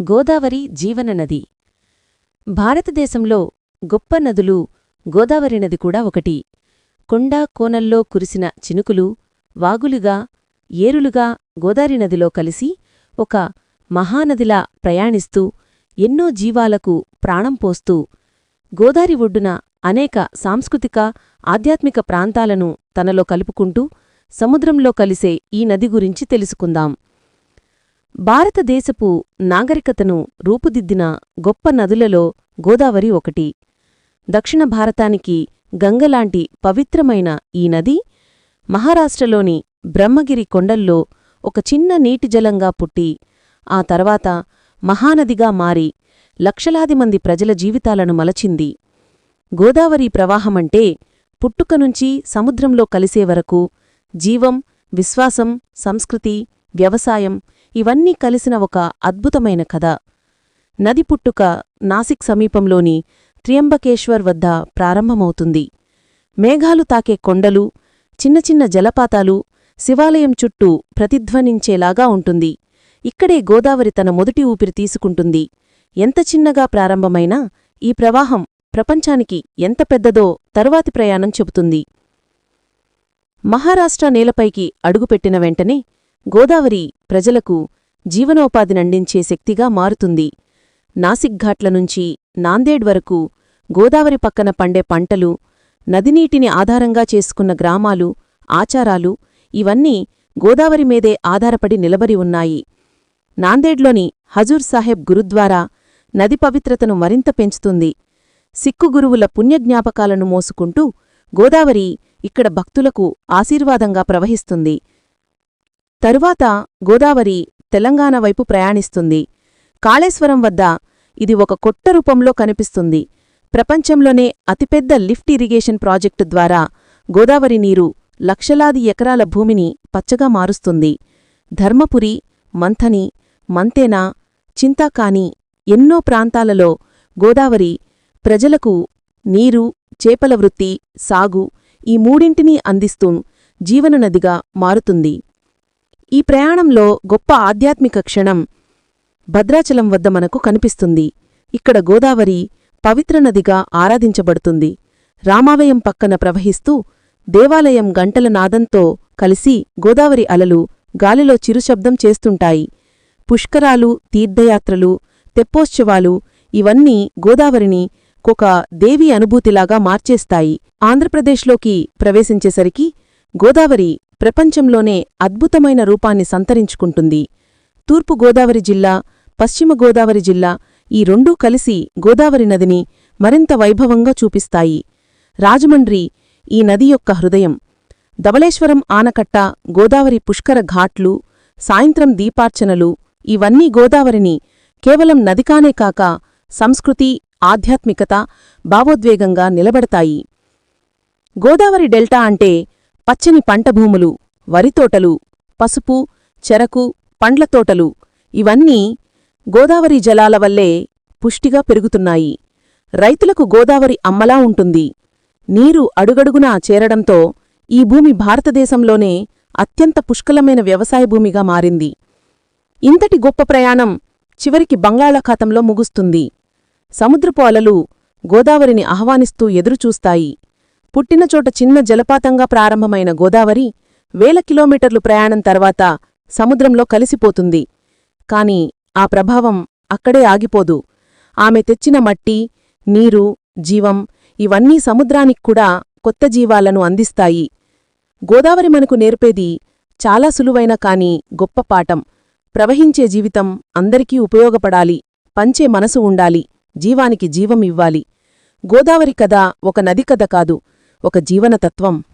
గోదావరి జీవననది భారతదేశంలో గొప్ప నదులు గోదావరి నది కూడా ఒకటి. కొండా కోనల్లో కురిసిన చినుకులు వాగులుగా ఏరులుగా గోదావరి నదిలో కలిసి ఒక మహానదిలా ప్రయాణిస్తూ ఎన్నో జీవాలకు ప్రాణం పోస్తూ గోదారి ఒడ్డున అనేక సాంస్కృతిక ఆధ్యాత్మిక ప్రాంతాలను తనలో కలుపుకుంటూ సముద్రంలో కలిసే ఈ నది గురించి తెలుసుకుందాం. భారతదేశపు నాగరికతను రూపుదిద్దిన గొప్ప నదులలో గోదావరి ఒకటి. దక్షిణ భారతానికి గంగలాంటి పవిత్రమైన ఈ నది మహారాష్ట్రలోని బ్రహ్మగిరి కొండల్లో ఒక చిన్న నీటిజలంగా పుట్టి ఆ తర్వాత మహానదిగా మారి లక్షలాది మంది ప్రజల జీవితాలను మలచింది. గోదావరి ప్రవాహమంటే పుట్టుకనుంచి సముద్రంలో కలిసే వరకు జీవం విశ్వాసం సంస్కృతి వ్యవసాయం ఇవన్నీ కలిసిన ఒక అద్భుతమైన కథ. నది పుట్టుక నాసిక్ సమీపంలోని త్రియంబకేశ్వర్ వద్ద ప్రారంభమవుతుంది. మేఘాలు తాకే కొండలు చిన్న చిన్న జలపాతాలు శివాలయం చుట్టూ ప్రతిధ్వనించేలాగా ఉంటుంది. ఇక్కడే గోదావరి తన మొదటి ఊపిరి తీసుకుంటుంది. ఎంత చిన్నగా ప్రారంభమైనా ఈ ప్రవాహం ప్రపంచానికి ఎంత పెద్దదో తరువాతి ప్రయాణం చెబుతుంది. మహారాష్ట్ర నేలపైకి అడుగుపెట్టిన వెంటనే గోదావరి ప్రజలకు జీవనోపాధినందించే శక్తిగా మారుతుంది. నాసిక్ నుంచి నాందేడ్ వరకు గోదావరి పక్కన పండే పంటలు నదినీటిని ఆధారంగా చేసుకున్న గ్రామాలు ఆచారాలు ఇవన్నీ గోదావరి మీదే ఆధారపడి నిలబడి ఉన్నాయి. నాందేడ్లోని హజూర్ సాహెబ్ గురుద్వారా నది పవిత్రతను మరింత పెంచుతుంది. సిక్కు గురువుల పుణ్యజ్ఞాపకాలను మోసుకుంటూ గోదావరి ఇక్కడ భక్తులకు ఆశీర్వాదంగా ప్రవహిస్తుంది. తరువాత గోదావరి తెలంగాణ వైపు ప్రయాణిస్తుంది. కాళేశ్వరం వద్ద ఇది ఒక కొట్ట రూపంలో కనిపిస్తుంది. ప్రపంచంలోనే అతిపెద్ద లిఫ్ట్ ఇరిగేషన్ ప్రాజెక్టు ద్వారా గోదావరి నీరు లక్షలాది ఎకరాల భూమిని పచ్చగా మారుస్తుంది. ధర్మపురి మంథని మంతేనా చింతాకాని ఎన్నో ప్రాంతాలలో గోదావరి ప్రజలకు నీరు చేపల వృత్తి సాగు ఈ మూడింటినీ అందిస్తూ జీవననదిగా మారుతుంది. ఈ ప్రయాణంలో గొప్ప ఆధ్యాత్మిక క్షణం భద్రాచలం వద్ద మనకు కనిపిస్తుంది. ఇక్కడ గోదావరి పవిత్ర నదిగా ఆరాధించబడుతుంది. రామావయం పక్కన ప్రవహిస్తూ దేవాలయం గంటల నాదంతో కలిసి గోదావరి అలలు గాలిలో చిరుశబ్దం చేస్తుంటాయి. పుష్కరాలు తీర్థయాత్రలు తెప్పోత్సవాలు ఇవన్నీ గోదావరిని ఒక దేవీ అనుభూతిలాగా మార్చేస్తాయి. ఆంధ్రప్రదేశ్లోకి ప్రవేశించేసరికి గోదావరి ప్రపంచంలోనే అద్భుతమైన రూపాన్ని సంతరించుకుంటుంది. తూర్పు గోదావరి జిల్లా పశ్చిమ గోదావరి జిల్లా ఈ రెండూ కలిసి గోదావరి నదిని మరింత వైభవంగా చూపిస్తాయి. రాజమండ్రి ఈ నది యొక్క హృదయం. ధవళేశ్వరం ఆనకట్ట గోదావరి పుష్కర ఘాట్లు సాయంత్రం దీపార్చనలు ఇవన్నీ గోదావరిని కేవలం నదికానే కాక సంస్కృతి ఆధ్యాత్మికత భావోద్వేగంగా నిలబడతాయి. గోదావరి డెల్టా అంటే పచ్చని పంటభూములు వరితోటలు పసుపు చెరకు పండ్లతోటలు ఇవన్నీ గోదావరి జలాల వల్లే పుష్టిగా పెరుగుతున్నాయి. రైతులకు గోదావరి అమ్మలా ఉంటుంది. నీరు అడుగడుగునా చేరడంతో ఈ భూమి భారతదేశంలోనే అత్యంత పుష్కలమైన వ్యవసాయ భూమిగా మారింది. ఇంతటి గొప్ప ప్రయాణం చివరికి బంగాళాఖాతంలో ముగుస్తుంది. సముద్రపు అలలు గోదావరిని ఆహ్వానిస్తూ ఎదురుచూస్తాయి. పుట్టినచోట చిన్న జలపాతంగా ప్రారంభమైన గోదావరి వేల కిలోమీటర్లు ప్రయాణం తర్వాత సముద్రంలో కలిసిపోతుంది. కాని ఆ ప్రభావం అక్కడే ఆగిపోదు. ఆమె తెచ్చిన మట్టి నీరు జీవం ఇవన్నీ సముద్రానిక్కూడా కొత్త జీవాలను అందిస్తాయి. గోదావరి మనకు నేర్పేది చాలా సులువైన కాని గొప్ప పాఠం. ప్రవహించే జీవితం అందరికీ ఉపయోగపడాలి పంచే మనసు ఉండాలి జీవానికి జీవం ఇవ్వాలి. గోదావరి కథ ఒక నది కథ కాదు. ఒక జీవనతత్వం.